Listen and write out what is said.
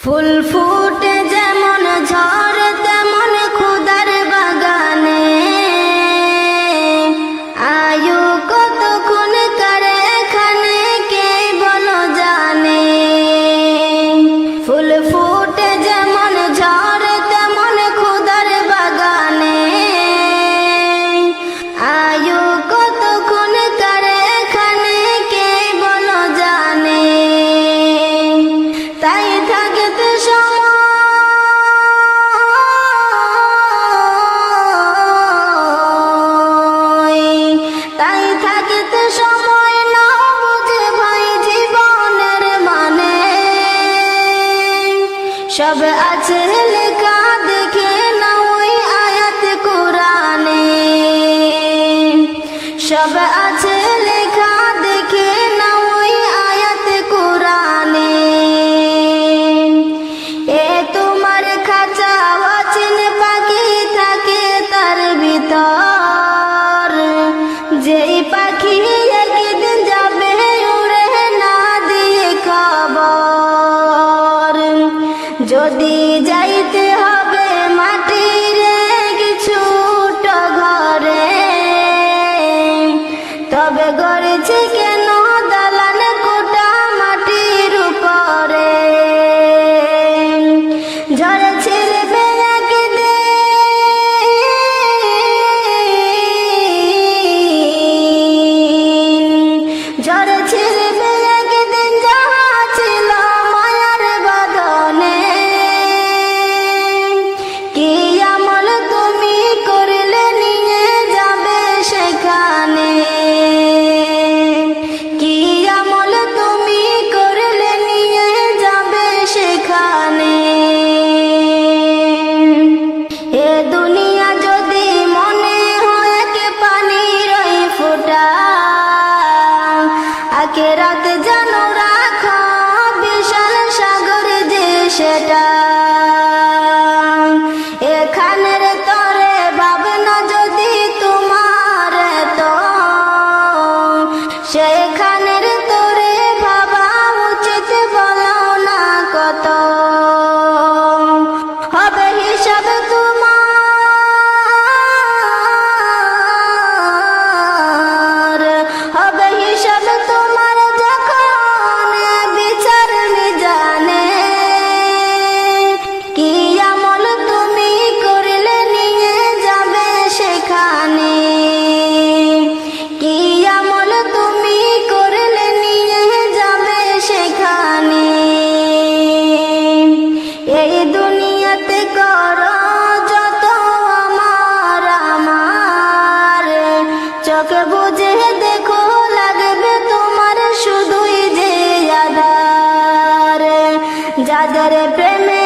ফুল ফুটে যেমন ঝড় সব আছে লেখা দেখে না ওই আয়াত কোরআনে। সব আছে যদি ada চোখ বুঝে দেখো লাগবে তোমার শুধুই যে আধার। যাদের প্রেমে